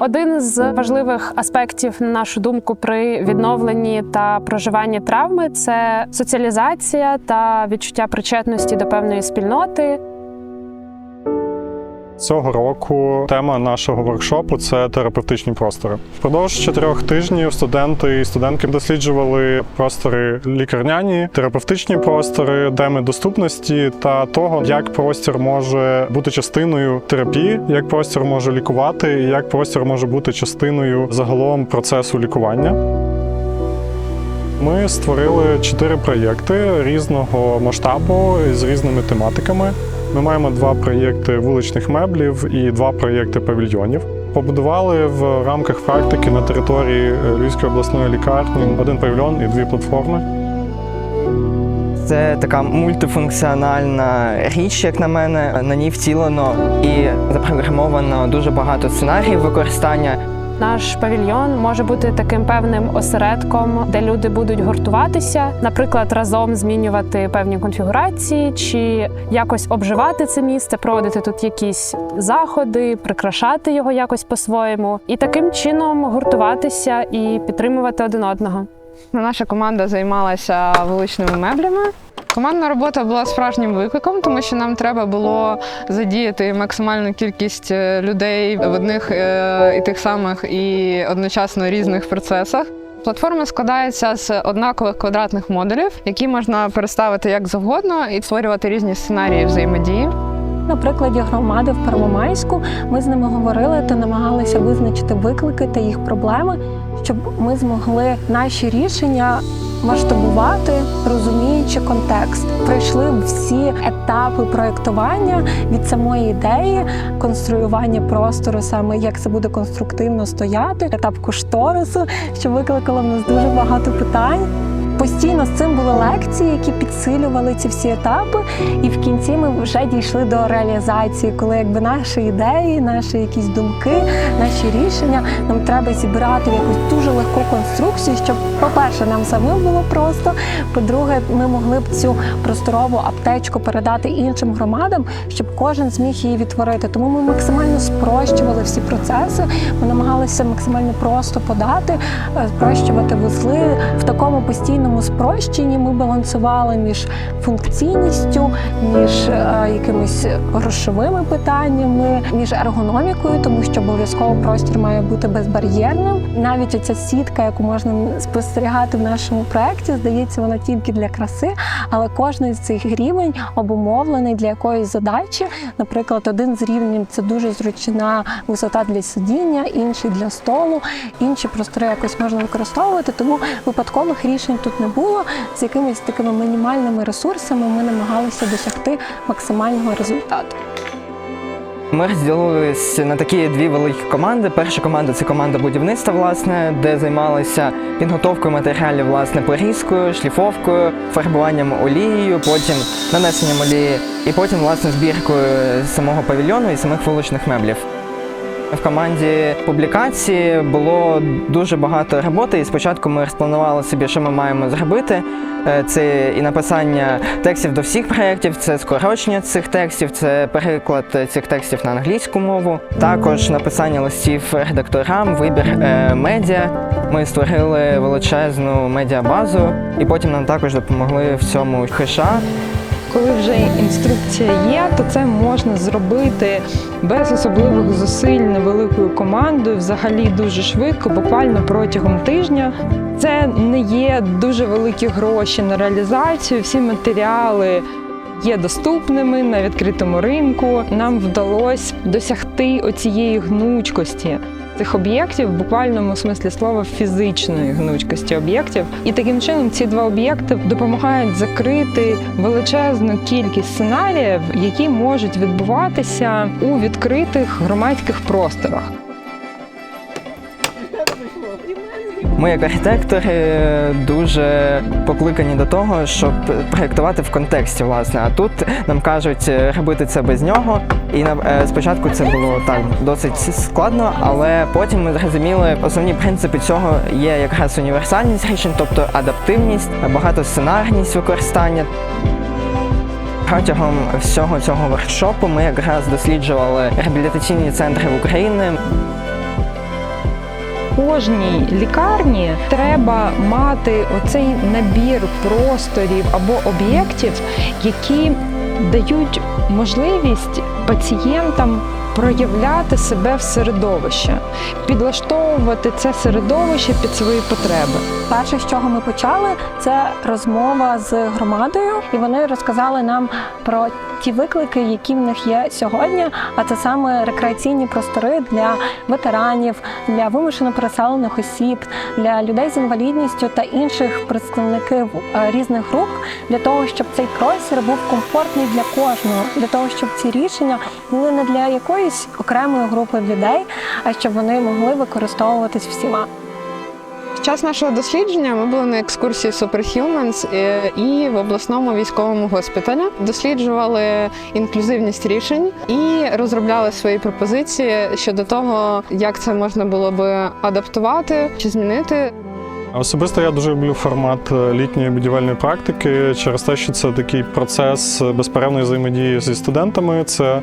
Один з важливих аспектів, на нашу думку, при відновленні та проживанні травми це соціалізація та відчуття причетності до певної спільноти. Цього року тема нашого воркшопу це терапевтичні простори. Впродовж чотирьох тижнів студенти і студентки досліджували простори лікарняні, терапевтичні простори, теми доступності та того, як простір може бути частиною терапії, як простір може лікувати, і як простір може бути частиною загалом процесу лікування. Ми створили чотири проєкти різного масштабу з різними тематиками. Ми маємо два проєкти вуличних меблів і два проєкти павільйонів. Побудували в рамках практики на території е, Львівської обласної лікарні один павільйон і дві платформи. Це така мультифункціональна річ, як на мене. На ній втілено і запрограмовано дуже багато сценаріїв використання. Наш павільйон може бути таким певним осередком, де люди будуть гуртуватися, наприклад, разом змінювати певні конфігурації, чи якось обживати це місце, проводити тут якісь заходи, прикрашати його якось по-своєму, і таким чином гуртуватися і підтримувати один одного. Наша команда займалася вуличними меблями. Командна робота була справжнім викликом, тому що нам треба було задіяти максимальну кількість е, людей в одних е, і тих самих і одночасно різних процесах. Платформа складається з однакових квадратних модулів, які можна переставити як завгодно і створювати різні сценарії взаємодії. На прикладі громади в Первомайську ми з ними говорили та намагалися визначити виклики та їх проблеми, щоб ми змогли наші рішення масштабувати, розуміючи контекст. Пройшли всі етапи проєктування від самої ідеї, конструювання простору, саме як це буде конструктивно стояти, етап кошторису, що викликало в нас дуже багато питань. Постійно з цим були лекції, які підсилювали ці всі етапи, і в кінці ми вже дійшли до реалізації, коли якби наші ідеї, наші якісь думки, наші рішення нам треба зібрати в якусь дуже легку конструкцію, щоб, по-перше, нам самим було просто. По-друге, ми могли б цю просторову аптечку передати іншим громадам, щоб кожен зміг її відтворити. Тому ми максимально спрощували всі процеси. Ми намагалися максимально просто подати, е, спрощувати вузли в такому постійному спрощенні. Ми балансували між функційністю, між е, якимись грошовими питаннями, між ергономікою, тому що обов'язково простір має бути безбар'єрним. Навіть оця сітка, яку можна спостерігати в нашому проєкті, здається, вона тільки для краси, але кожний з цих рівень обумовлений для якоїсь задачі. Наприклад, один з рівнів це дуже зручна висота для сидіння, інший для столу, інші простори якось можна використовувати. Тому випадкових рішень тут не було. З якимись такими мінімальними ресурсами ми намагалися досягти максимального результату. Ми розділилися на такі дві великі команди. Перша команда це команда будівництва, власне, де займалися підготовкою матеріалів, власне, порізкою, шліфовкою, фарбуванням олією, потім нанесенням олії, і потім, власне, збіркою самого павільйону і самих вуличних меблів. В команді публікації було дуже багато роботи, і спочатку ми розпланували собі, що ми маємо зробити. Е, Це і написання текстів до всіх проєктів, це скорочення цих текстів, це переклад цих текстів на англійську мову, також написання листів редакторам, вибір е, медіа. Ми створили величезну медіабазу, і потім нам також допомогли в цьому хиша. Коли вже інструкція є, то це можна зробити без особливих зусиль невеликою командою, взагалі дуже швидко, буквально протягом тижня. Це не є дуже великі гроші на реалізацію. Всі матеріали є доступними на відкритому ринку. Нам вдалося досягти оцієї гнучкості. Цих об'єктів в буквальному смислі слова фізичної гнучкості об'єктів, і таким чином ці два об'єкти допомагають закрити величезну кількість сценаріїв, які можуть відбуватися у відкритих громадських просторах. Ми, як архітектори, дуже покликані до того, щоб проєктувати в контексті, власне. А тут нам кажуть е, робити це без нього. І е, спочатку це було так досить складно, але потім ми зрозуміли, основні принципи цього є якраз універсальність рішень, тобто адаптивність, багатосценарність використання. Протягом всього цього воркшопу ми якраз досліджували реабілітаційні центри в Україні. Кожній лікарні треба мати оцей набір просторів або об'єктів, які дають можливість пацієнтам проявляти себе в середовище, підлаштовувати це середовище під свої потреби. Перше, з чого ми почали, це розмова з громадою, і вони розказали нам про ті виклики, які в них є сьогодні. А це саме рекреаційні простори для ветеранів, для вимушено переселених осіб, для людей з інвалідністю та інших представників е, різних груп, для того, щоб цей простір був комфортний для кожного, для того, щоб ці рішення були не для якоїсь окремої групи людей, а щоб вони могли використовуватись всіма. Під час нашого дослідження ми були на екскурсії Superhumans е, і в обласному військовому госпіталі. Досліджували інклюзивність рішень і розробляли свої пропозиції щодо того, як це можна було би адаптувати чи змінити. Особисто я дуже люблю формат е, літньої будівельної практики через те, що це такий процес безперервної взаємодії зі студентами. Це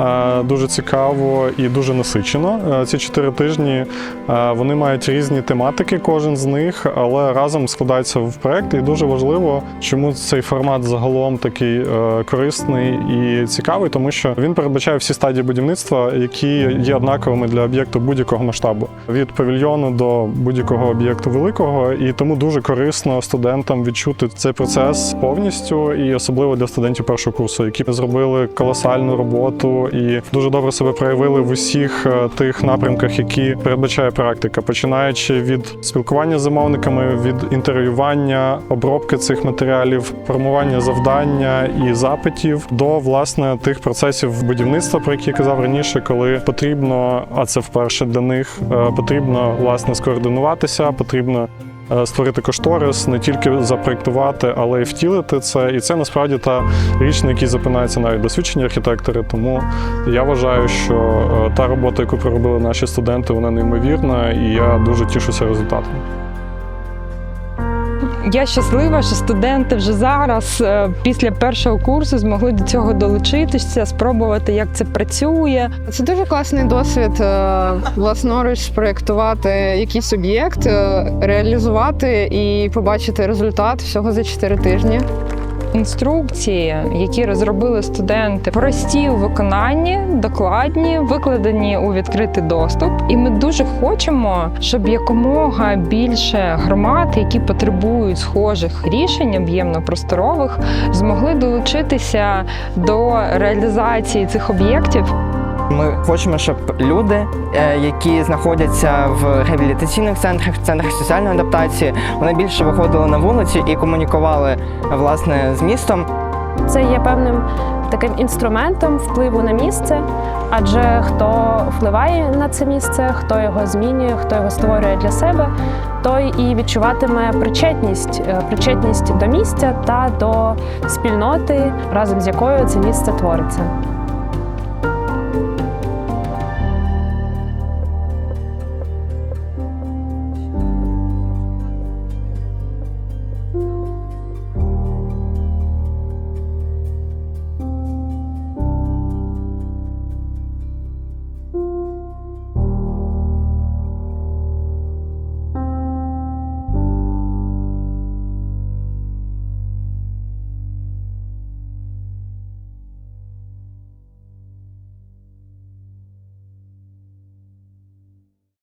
е, дуже цікаво і дуже насичено. Е, Ці чотири тижні вони мають різні тематики, кожен з них, але разом складаються в проект. І дуже важливо, чому цей формат загалом такий корисний і цікавий, тому що він передбачає всі стадії будівництва, які є однаковими для об'єкту будь-якого масштабу від павільйону до будь-якого об'єкту великого, і тому дуже корисно студентам відчути цей процес повністю, і особливо для студентів першого курсу, які зробили колосальну роботу і дуже добре себе проявили в усіх е, тих напрямках, які передбачає практика, починаючи від спілкування з замовниками, від інтерв'ювання, обробки цих матеріалів, формування завдання і запитів до власне тих процесів будівництва, про які я казав раніше, коли потрібно, а це вперше для них е, потрібно власне скоординуватися, потрібно. Е, Створити кошторис, не тільки запроектувати, але й втілити це. І це насправді та річ, на якій запинаються навіть досвідчені архітектори. Тому я вважаю, що е, та робота, яку проробили наші студенти, вона неймовірна, і я дуже тішуся результатом. Я щаслива, що студенти вже зараз, е, після першого курсу, змогли до цього долучитися, спробувати, як це працює. Це дуже класний досвід е, власноруч спроєктувати якийсь об'єкт, е, реалізувати і побачити результат всього за 4 тижні. Інструкції, які розробили студенти, прості у виконанні, докладні, викладені у відкритий доступ. І ми дуже хочемо, щоб якомога більше громад, які потребують схожих рішень об'ємно-просторових, змогли долучитися до реалізації цих об'єктів. Ми хочемо, щоб люди, е, які знаходяться в реабілітаційних центрах, центрах соціальної адаптації, вони більше виходили на вулиці і комунікували власне з містом. Це є певним таким інструментом впливу на місце, адже хто впливає на це місце, хто його змінює, хто його створює для себе, той і відчуватиме причетність, е, причетність до місця та до спільноти, разом з якою це місце твориться.